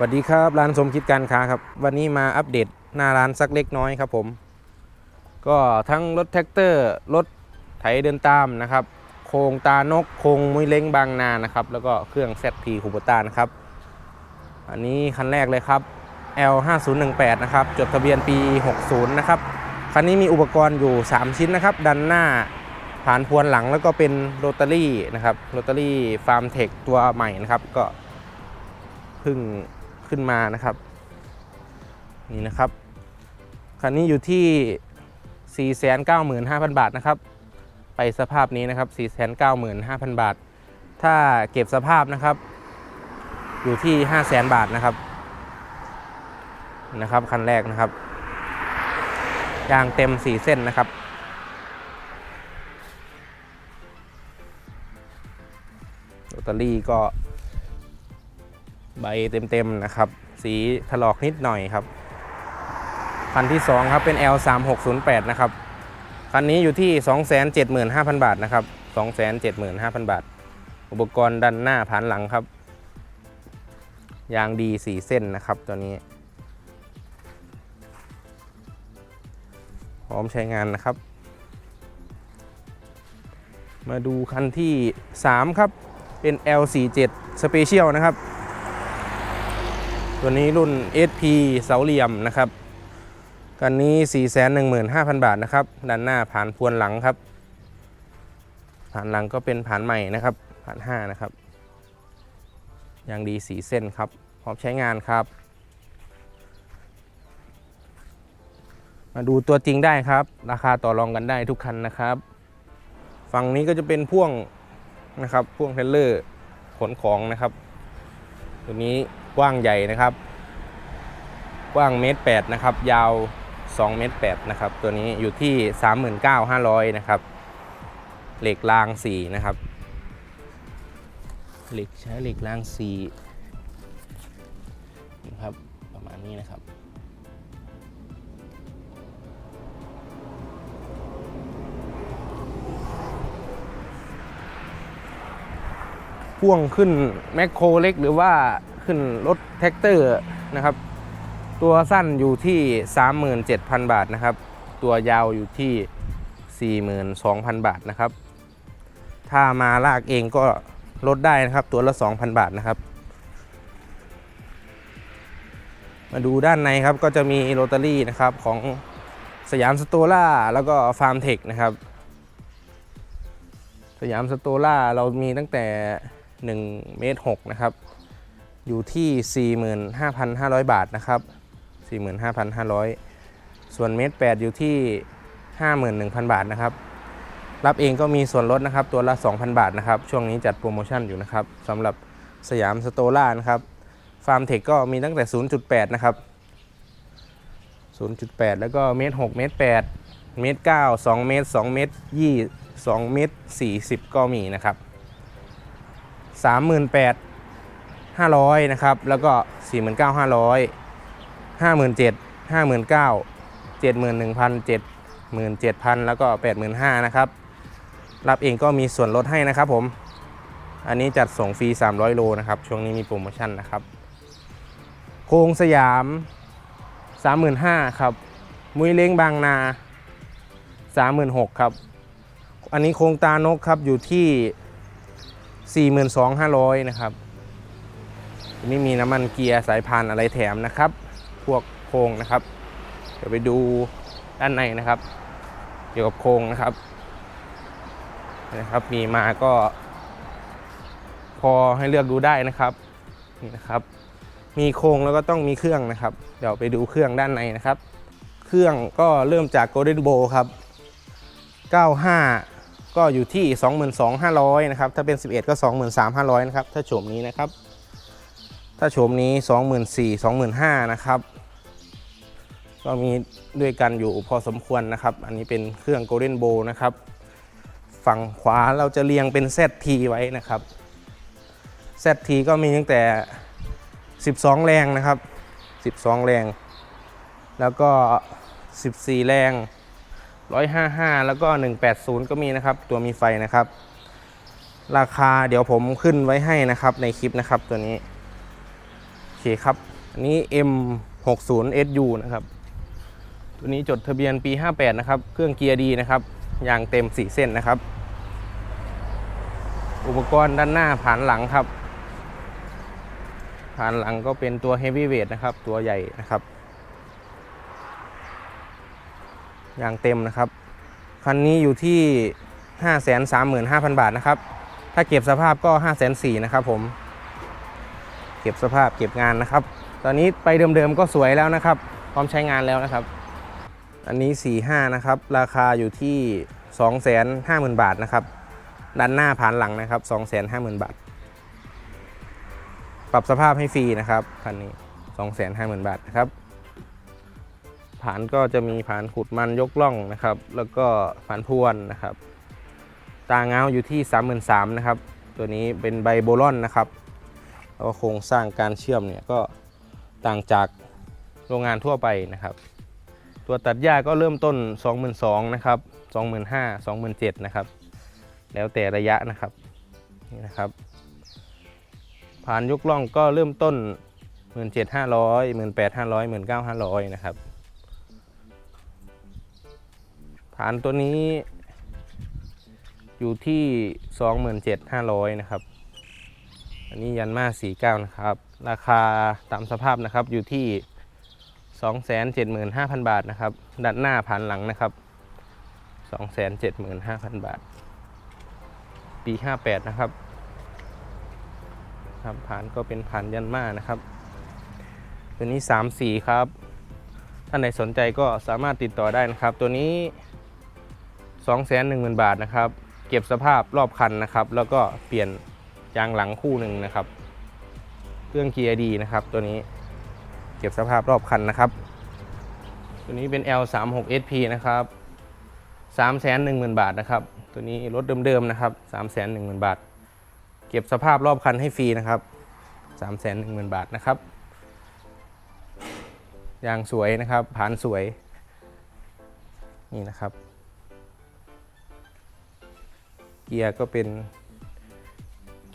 สวัสดีครับร้านสมคิดการค้าครับ วันนี้มาอัปเดตหน้าร้านสักเล็กน้อยครับผม ก็ทั้งรถแท็กเตอร์ รถไถเดินตามนะครับ โครงตานกโครงมุ้ยเล้งบางนานะครับ แล้วก็เครื่อง ZP คูโบต้านะครับ อันนี้คันแรกเลยครับ L 5 0 1 8 นะครับ จดทะเบียนปี 60 นะครับ คันนี้มีอุปกรณ์อยู่ 3 ชิ้นนะครับ ดันหน้าผ่านพวนหลังแล้วก็เป็นโรตารี่นะครับโรตารี่ฟาร์มเทคตัวใหม่นะครับก็เพิ่ง ขึ้นมานะครับ นี่นะครับคันนี้อยู่ที่ 495,000 บาทนะครับ ไปสภาพนี้นะครับ 495,000 บาท ถ้าเก็บสภาพนะครับ อยู่ที่ 500,000 บาทนะครับ นะครับ คันแรกนะครับ ยางเต็ม 4 เส้นนะครับโรตารี่ก็ ใบเต็มๆนะครับ สีถลอกนิดหน่อยครับ คันที่ 2 ครับเป็น L 3 6 0 8 นะครับ คันนี้อยู่ที่ 275,000 บาทนะครับ 275,000 บาท อุปกรณ์ดันหน้าผ่านหลังครับ ยางดี 4 เส้นนะครับตัวนี้ พร้อมใช้งานนะครับ มาดูคันที่ 3 ครับ เป็น L47 Special นะครับ ตัวนี้รุ่น SP เสาเหลี่ยมนะครับกันนี้ 415,000 บาทนะครับ ด้านหน้าผ่านพวนหลังครับ ผ่านหลังก็เป็นผ่านใหม่นะครับ ผ่าน 5 นะครับยางดี4เส้นครับ พร้อมใช้งานครับ มาดูตัวจริงได้ครับ ราคาต่อรองกันได้ทุกคันนะครับ ฝั่งนี้ก็จะเป็นพ่วงนะครับ พ่วงเทรลเลอร์ขนของนะครับ ตัวนี้ กว้างใหญ่นะครับ กว้างเมตรแปดนะครับ ยาว2เมตรแปดนะครับ ตัวนี้อยู่ที่ 39,500นะครับ เหล็กรางสีนะครับ เหล็กใช้เหล็กรางสีนะครับ ประมาณนี้นะครับพ่วงขึ้นแมคโครเล็กหรือว่า ขึ้นรถแท็กเตอร์นะครับ ตัวสั้นอยู่ที่ 37,000 บาทนะครับ ตัวยาวอยู่ที่ 42,000 บาทนะครับ ถ้ามาลากเองก็ลดได้นะครับ ตัวละ 2,000 บาทนะครับ มาดูด้านในครับก็จะมีโรตารี่นะครับของสยามสโตล่าแล้วก็ฟาร์มเทคนะครับ สยามสโตล่าเรามีตั้งแต่1เมตร6นะครับ อยู่ที่ 45,500 บาทนะครับ 45,500 ส่วนเมตร8อยู่ที่ 51,000 บาทนะครับ รับเองก็มีส่วนลดนะครับ ตัวละ 2,000 บาทนะครับ ช่วงนี้จัดโปรโมชั่นอยู่นะครับสำหรับสยามสโตล่านะครับ ฟาร์มเทคก็มีตั้งแต่ 0.8 นะครับ 0.8 แล้วก็เมตร6เมตร8เมตร9 2 เมตร 2 เมตร 20 2 เมตร 40 ก็มีนะครับ 38 500 นะครับ แล้วก็ 49,500 57,000 59,000 71,000 77,000 แล้วก็ 85,000 นะครับ รับเองก็มีส่วนลดให้นะครับผม อันนี้จัดส่งฟรี 300 โลนะครับ ช่วงนี้มีโปรโมชั่นนะครับ โครงสยาม 35,000 ครับ มุ้ยเล้งบางนา 36,000 ครับ อันนี้โครงตานกครับอยู่ที่ 42,500 นะครับ นี้มีน้ำมันเกียร์สายพานอะไรแถมนะครับ พวกโครงนะครับ เดี๋ยวไปดูด้านในนะครับ เกี่ยวกับโครงนะครับนะครับ มีมาก็ พอให้เลือกดูได้นะครับนี่นะครับ มีโครงแล้วก็ต้องมีเครื่องนะครับ เดี๋ยวไปดูเครื่องด้านในนะครับ เครื่องก็เริ่มจาก Golden Bow ครับ 95 ก็อยู่ที่ 22,500 นะครับ ถ้าเป็น 11 ก็ 23,500 นะครับ ถ้าโฉมนี้นะครับ ถ้าโฉมนี้ 24,000 25,000นะครับก็มีด้วยกันอยู่พอสมควรนะครับ อันนี้เป็นเครื่อง Golden Bow นะครับ ฝั่งขวาเราจะเรียงเป็น ZT ไว้นะครับ ZT ก็มีตั้งแต่ 12 แรงนะครับ 12 แรง แล้วก็ 14 แรง 155 แล้วก็ 180 ก็มีนะครับ ตัวมีไฟนะครับ ราคาเดี๋ยวผมขึ้นไว้ให้นะครับในคลิปนะครับตัวนี้ เคครับ อันนี้ M60 SU นะครับ ตัวนี้จดทะเบียนปี 58 นะครับ เครื่องเกียร์ดีนะครับ ยางเต็ม 4 เส้นนะครับ อุปกรณ์ด้านหน้าผ่านหลังครับ ผ่านหลังก็เป็นตัว Heavy Weight นะครับ ตัวใหญ่นะครับ ยางเต็มนะครับ คันนี้อยู่ที่ 535,000 บาทนะครับ ถ้าเก็บสภาพก็ 5 4 0 0 0นะครับผม เก็บสภาพเก็บงานนะครับ ตอนนี้ไปเดิมๆก็สวยแล้วนะครับ พร้อมใช้งานแล้วนะครับ อันนี้ 45 นะครับ ราคาอยู่ที่ 250,000 บาทนะครับด้านหน้าผ่านหลังนะครับ 250,000 บาท ปรับสภาพให้ฟรีนะครับคันนี้ 250,000 บาทนะครับผานก็จะมีผานขุดมันยกล่องนะครับ แล้วก็ผานพวนนะครับ ตาเงาอยู่ที่ 33,000นะครับ ตัวนี้เป็นใบโบลอนนะครับ แล้วก็โครงสร้างการเชื่อมเนี่ยก็ต่างจากโรงงานทั่วไปนะครับ ตัวตัดหญ้าก็เริ่มต้น 22,000นะครับ25,000 27,000นะครับ แล้วแต่ระยะนะครับนี่นะครับผ่านยกล่องก็เริ่มต้น 17,500 18,500 19,500นะครับผ่านตัวนี้อยู่ที่ 27,500นะครับ อันนี้ยันมา49นะครับ ราคาตามสภาพนะครับอยู่ที่275,000บาทนะครับ ด้านหน้าผ่านหลังนะครับ275,000บาท ปี58นะครับครับผ่านก็เป็นผ่านยันมานะครับตัวนี้3สีครับ ท่านใดสนใจก็สามารถติดต่อได้นะครับ ตัวนี้210,000บาทนะครับ เก็บสภาพรอบคันนะครับ แล้วก็เปลี่ยน ยางหลังคู่หนึ่งนะครับ เครื่องเกียร์ดีนะครับ ตัวนี้เก็บสภาพรอบคันนะครับ ตัวนี้เป็น L36 SP นะครับ 310,000 บาทนะครับ ตัวนี้รถเดิมๆนะครับ 310,000 บาท เก็บสภาพรอบคันให้ฟรีนะครับ 310,000 บาทนะครับ ยางสวยนะครับ ผ่านสวย นี่นะครับ เกียร์ก็เป็น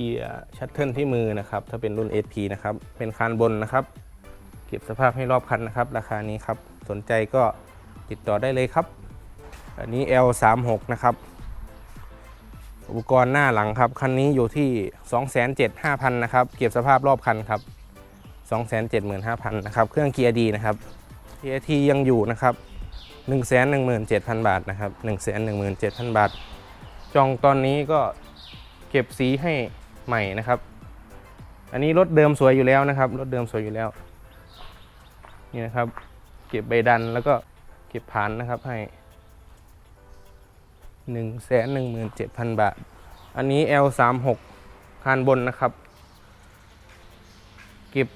เกียร์ชัตเทิลที่มือนะครับ ถ้าเป็นรุ่น SP นะครับ เป็นคานบนนะครับ เก็บสภาพให้รอบคันนะครับ ราคานี้ครับ สนใจก็ติดต่อได้เลยครับ อันนี้ L36 นะครับ อุปกรณ์หน้าหลังครับ คันนี้อยู่ที่ 275,000นะครับ เก็บสภาพรอบคันครับ 275,000นะครับ เครื่องเกียร์ดีนะครับเกียร์ทียังอยู่นะครับ117,000 บาทนะครับ117,000 บาท จองตอนนี้ก็เก็บสีให้ ใหม่นะครับ อันนี้รถเดิมสวยอยู่แล้วนะครับ รถเดิมสวยอยู่แล้ว นี่นะครับ เก็บใบดันแล้วก็เก็บผานนะครับให้117,000บาท อันนี้ L36 คานบนนะครับ เก็บ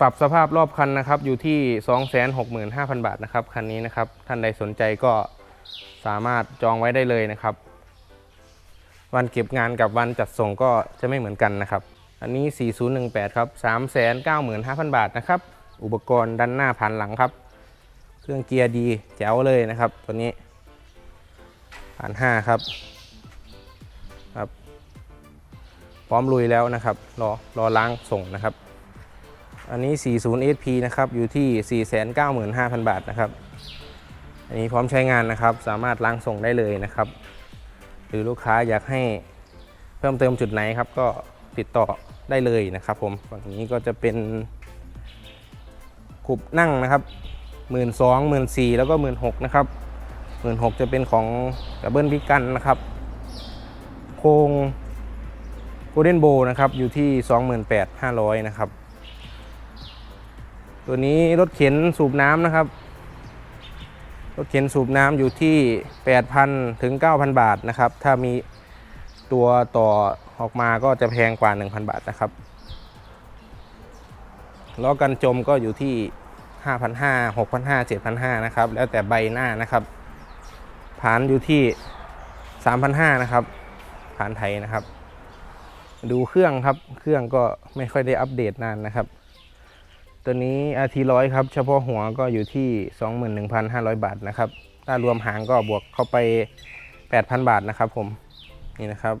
ปรับสภาพรอบคันนะครับ อยู่ที่ 265,000 บาทนะครับ คันนี้นะครับ ท่านใดสนใจก็สามารถจองไว้ได้เลยนะครับ วันเก็บงานกับวันจัดส่งก็จะไม่เหมือนกันนะครับ อันนี้ 4018 ครับ 395,000 บาทนะครับ อุปกรณ์ด้านหน้าผ่านหลังครับ เครื่องเกียร์ดีแจ๋วเลยนะครับ ตัวนี้ผ่าน5ครับครับ พร้อมลุยแล้วนะครับรอรอล้างส่งนะครับ อันนี้ 40 SP นะครับอยู่ที่ 495,000 บาทนะครับ อันนี้พร้อมใช้งานนะครับ สามารถล้างส่งได้เลยนะครับ หรือลูกค้าอยากให้เพิ่มเติมจุดไหนครับ ก็ติดต่อได้เลยนะครับผมฝั่งนี้ก็จะเป็นขุบนั่งนะครับ1 2 0 0 0 1 4 0 0แล้วก็1 6 0 0นะครับหมื่นหกจะเป็นของดับเบิลพิกันนะครับโครงโกลเด้นโบนะครับอยู่ที่ 28,500 นะครับ ตัวนี้รถเข็นสูบน้ำนะครับ รถเข็นสูบน้ำอยู่ที่ 8,000 ถึง 9,000 บาทนะครับ ถ้ามีตัวต่อออกมาก็จะแพงกว่า 1,000 บาทนะครับล้อกันจมก็อยู่ที่ 5,500 6,500 7,500 นะครับ แล้วแต่ใบหน้านะครับ ผานอยู่ที่ 3,500 นะครับ ผานไทยนะครับ ดูเครื่องครับ เครื่องก็ไม่ค่อยได้อัปเดตนานนะครับ ตัวนี้ RT ร้อยครับ เฉพาะหัวก็อยู่ที่ 21,500 บาทนะครับ ถ้ารวมหางก็บวกเข้าไป 8,000 บาทนะครับผม นี่นะครับ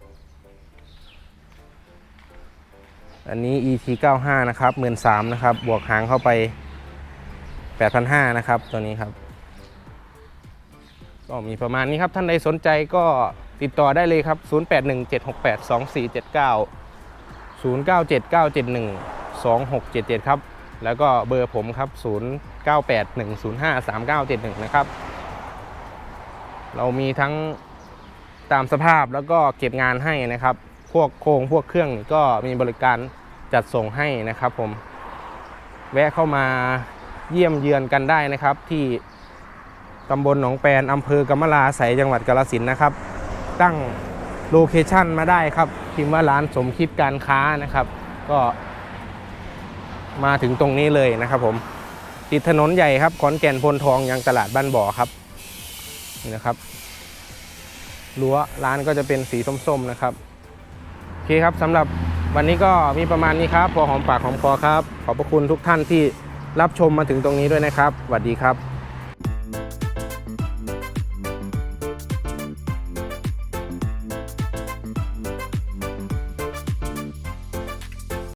อันนี้ ET 95 นะครับ13,000นะครับ บวกหางเข้าไป 8,500 นะครับ ตัวนี้ครับ ก็มีประมาณนี้ครับ ท่านใดสนใจก็ติดต่อได้เลยครับ0979712672 0979712677 ครับ แล้วก็เบอร์ผมครับ 0981053971 นะครับ เรามีทั้งตามสภาพแล้วก็เก็บงานให้นะครับ พวกโครงพวกเครื่องก็มีบริการจัดส่งให้นะครับผม แวะเข้ามาเยี่ยมเยือนกันได้นะครับ ที่ตำบลหนองแปนอำเภอกำมะลาใสจังหวัดกาฬสินธุ์นะครับ ตั้งโลเคชั่นมาได้ครับพิมพ์ว่าร้านสมคิดการค้านะครับ ก็ มาถึงตรงนี้เลยนะครับผมติดถนนใหญ่ครับขอนแก่นพลทองยังตลาดบ้านบ่อครับนี่นะครับรั้วร้านก็จะเป็นสีส้มๆนะครับโอเคครับสำหรับวันนี้ก็มีประมาณนี้ครับพอหอมปากหอมคอครับ ขอบพระคุณทุกท่านที่รับชมมาถึงตรงนี้ด้วยนะครับสวัสดีครับ